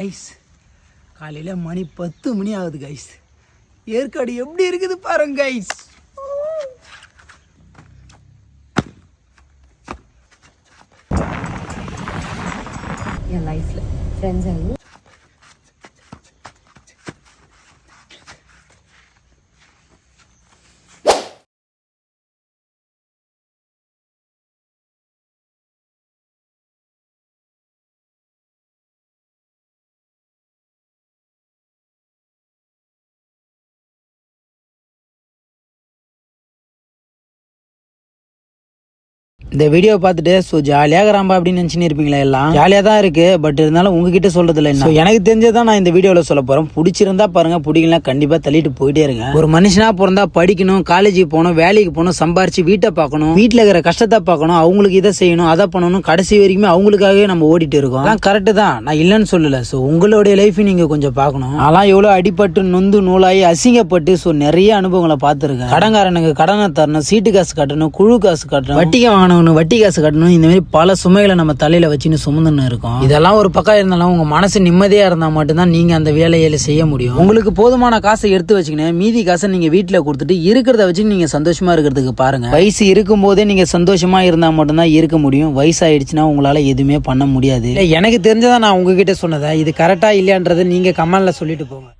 Guys காலையில் மணி பத்து மணி ஆகுது கைஸ் ஏற்காடு எப்படி இருக்குது பாருங்க கைஸ் என் லைஃப்பில் ஃப்ரெண்ட்ஸ் இந்த வீடியோ பார்த்துட்டு ஸோ ஜாலியாக இருக்கிறாம்பா அப்படின்னு நினச்சின்னு இருப்பீங்களா எல்லாம்? ஜாலியாக தான் இருக்கு பட் இருந்தாலும் உங்ககிட்ட சொல்றது இல்லை ஸோ எனக்கு தெரிஞ்சதான் நான் இந்த வீடியோவில் சொல்ல போகிறேன் பிடிச்சிருந்தா பாருங்க பிடிக்கலாம் கண்டிப்பாக தள்ளிட்டு போயிட்டே இருங்க. ஒரு மனுஷனாக பிறந்தா படிக்கணும் காலேஜுக்கு போகணும் வேலைக்கு போகணும் சம்பாரிச்சு வீட்டை பார்க்கணும் வீட்டில் இருக்கிற கஷ்டத்தை பார்க்கணும் அவங்களுக்கு இதை செய்யணும் அதை பண்ணணும் கடைசி வரைக்குமே அவங்களுக்காகவே நம்ம ஓடிட்டு இருக்கோம். அதான் கரெக்டு தான். நான் இல்லைன்னு சொல்லலை. ஸோ உங்களுடைய லைஃப் நீங்கள் கொஞ்சம் பார்க்கணும். அதெல்லாம் எவ்வளோ அடிபட்டு நொந்து நூலாகி அசிங்கப்பட்டு ஸோ நிறைய அனுபவங்களை பார்த்துருக்கேன். கடன்காரனுக்கு கடனை தரணும் சீட்டு காசு கட்டணும் குழு காசு கட்டணும். வட்டிக்கு வாங்கணும் வட்டி காசு கட்டணும். இந்த மாதிரி பல சுமைகளை நம்ம தலையில வச்சுன்னு சுமந்துன்னு இருக்கோம். இதெல்லாம் ஒரு பக்கம் இருந்தாலும் உங்க மனசு நிம்மதியா இருந்தா மட்டும்தான் நீங்க அந்த வேலையில செய்ய முடியும். உங்களுக்கு போதுமான காசை எடுத்து வச்சுக்கினேன் மீதி காசை நீங்க வீட்டுல கொடுத்துட்டு இருக்கிறத வச்சு நீங்க சந்தோஷமா இருக்கிறதுக்கு பாருங்க. வயசு இருக்கும் போதே நீங்க சந்தோஷமா இருந்தா மட்டும்தான் இருக்க முடியும். வயசாயிடுச்சுன்னா உங்களால எதுவுமே பண்ண முடியாது. இல்ல, எனக்கு தெரிஞ்சதா நான் உங்ககிட்ட சொன்னதை இது கரெக்டா இல்லையான்றதை நீங்க கமெண்ட்ல சொல்லிட்டு போங்க.